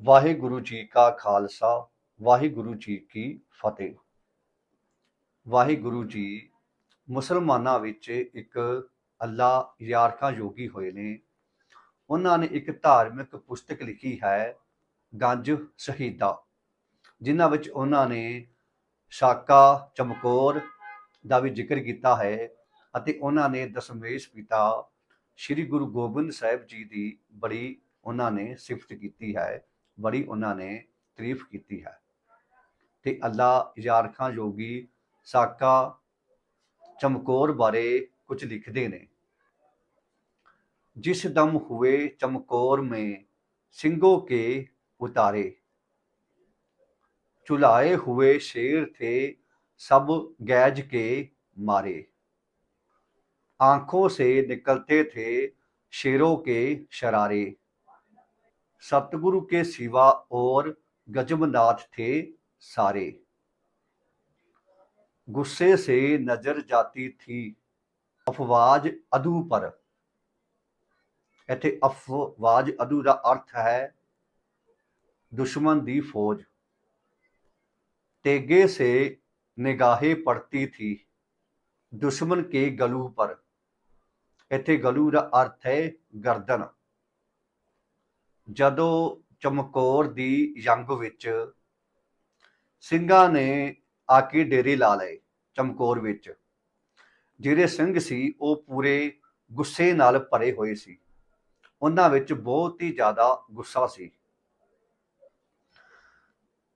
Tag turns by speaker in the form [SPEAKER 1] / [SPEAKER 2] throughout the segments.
[SPEAKER 1] ਵਾਹਿਗੁਰੂ ਜੀ ਕਾ ਖਾਲਸਾ, ਵਾਹਿਗੁਰੂ ਜੀ ਕੀ ਫਤਿਹ। ਵਾਹਿਗੁਰੂ ਜੀ, ਮੁਸਲਮਾਨਾਂ ਵਿੱਚ ਇੱਕ ਅੱਲਾ ਯਾਰਖਾਂ ਯੋਗੀ ਹੋਏ ਨੇ। ਉਹਨਾਂ ਨੇ ਇੱਕ ਧਾਰਮਿਕ ਪੁਸਤਕ ਲਿਖੀ ਹੈ, ਗੰਜ ਸ਼ਹੀਦਾ, ਜਿਨ੍ਹਾਂ ਵਿੱਚ ਉਹਨਾਂ ਨੇ ਸਾਕਾ, ਚਮਕੌਰ ਦਾ ਵੀ ਜ਼ਿਕਰ ਕੀਤਾ ਹੈ ਅਤੇ ਉਹਨਾਂ ਨੇ ਦਸ਼ਮੇਸ਼ ਪਿਤਾ ਸ੍ਰੀ ਗੁਰੂ ਗੋਬਿੰਦ ਸਾਹਿਬ ਜੀ ਦੀ ਬੜੀ ਉਹਨਾਂ ਨੇ ਸਿਫਤ ਕੀਤੀ ਹੈ। ਬੜੀ ਉਹਨਾਂ ਨੇ ਤਾਰੀਫ ਕੀਤੀ ਹੈ ਤੇ ਅੱਲਾ ਯਾਰਖਾਂ ਯੋਗੀ ਸਾਕਾ ਚਮਕੌਰ ਬਾਰੇ ਕੁਝ ਲਿਖਦੇ ਨੇ ਜਿਸ ਦਮ ਹੁਏ ਚਮਕੌਰ में ਸਿੰਘੋ ਕੇ ਉਤਾਰੇ ਚੁਲਾਏ हुए शेर थे सब गैज के मारे आंखों से निकलते थे शेरों के शरारे सतगुरु के सिवा और गजबनाथ थे सारे गुस्से से नजर जाती थी अफवाज अदू पर ਇੱਥੇ ਅਫਵਾਜ ਅਦੂ ਦਾ ਅਰਥ ਹੈ ਦੁਸ਼ਮਨ ਦੀ ਫੌਜ तेगे से निगाहें पड़ती थी दुश्मन के गलू पर ਇੱਥੇ ਗਲੂ ਦਾ ਅਰਥ ਹੈ ਗਰਦਨ ਜਦੋਂ ਚਮਕੌਰ ਦੀ ਜੰਗ ਵਿੱਚ ਸਿੰਘਾਂ ਨੇ ਆ ਕੇ ਡੇਰੇ ਲਾ ਲਏ ਚਮਕੌਰ ਵਿੱਚ, ਜਿਹੜੇ ਸਿੰਘ ਸੀ ਉਹ ਪੂਰੇ ਗੁੱਸੇ ਨਾਲ ਭਰੇ ਹੋਏ ਸੀ। ਉਹਨਾਂ ਵਿੱਚ ਬਹੁਤ ਹੀ ਜ਼ਿਆਦਾ ਗੁੱਸਾ ਸੀ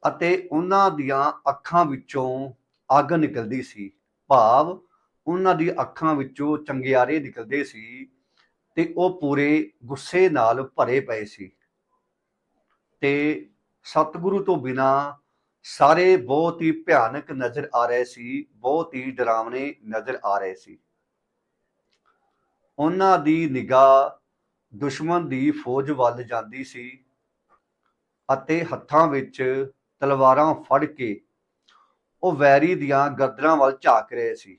[SPEAKER 1] ਅਤੇ ਉਹਨਾਂ ਦੀਆਂ ਅੱਖਾਂ ਵਿੱਚੋਂ ਅੱਗ ਨਿਕਲਦੀ ਸੀ। ਭਾਵ ਉਹਨਾਂ ਦੀ ਅੱਖਾਂ ਵਿੱਚੋਂ ਚੰਗਿਆਰੇ ਨਿਕਲਦੇ ਸੀ ਤੇ ਉਹ ਪੂਰੇ ਗੁੱਸੇ ਨਾਲ ਭਰੇ ਪਏ ਸੀ। ਤੇ ਸਤਿਗੁਰੂ ਤੋਂ ਬਿਨਾ ਸਾਰੇ ਬਹੁਤ ਹੀ ਭਿਆਨਕ ਨਜ਼ਰ ਆ ਰਹੇ ਸੀ, ਬਹੁਤ ਹੀ ਡਰਾਵਣੇ ਨਜ਼ਰ ਆ ਰਹੇ ਸੀ। ਉਹਨਾਂ ਦੀ ਨਿਗਾਹ ਦੁਸ਼ਮਣ ਦੀ ਫੌਜ ਵੱਲ ਜਾਂਦੀ ਸੀ ਅਤੇ ਹੱਥਾਂ ਵਿੱਚ ਤਲਵਾਰਾਂ ਫੜ ਕੇ ਉਹ ਵੈਰੀ ਦੀਆਂ ਗਰਦਨਾਂ ਵੱਲ ਝਾਕ ਰਹੇ ਸੀ।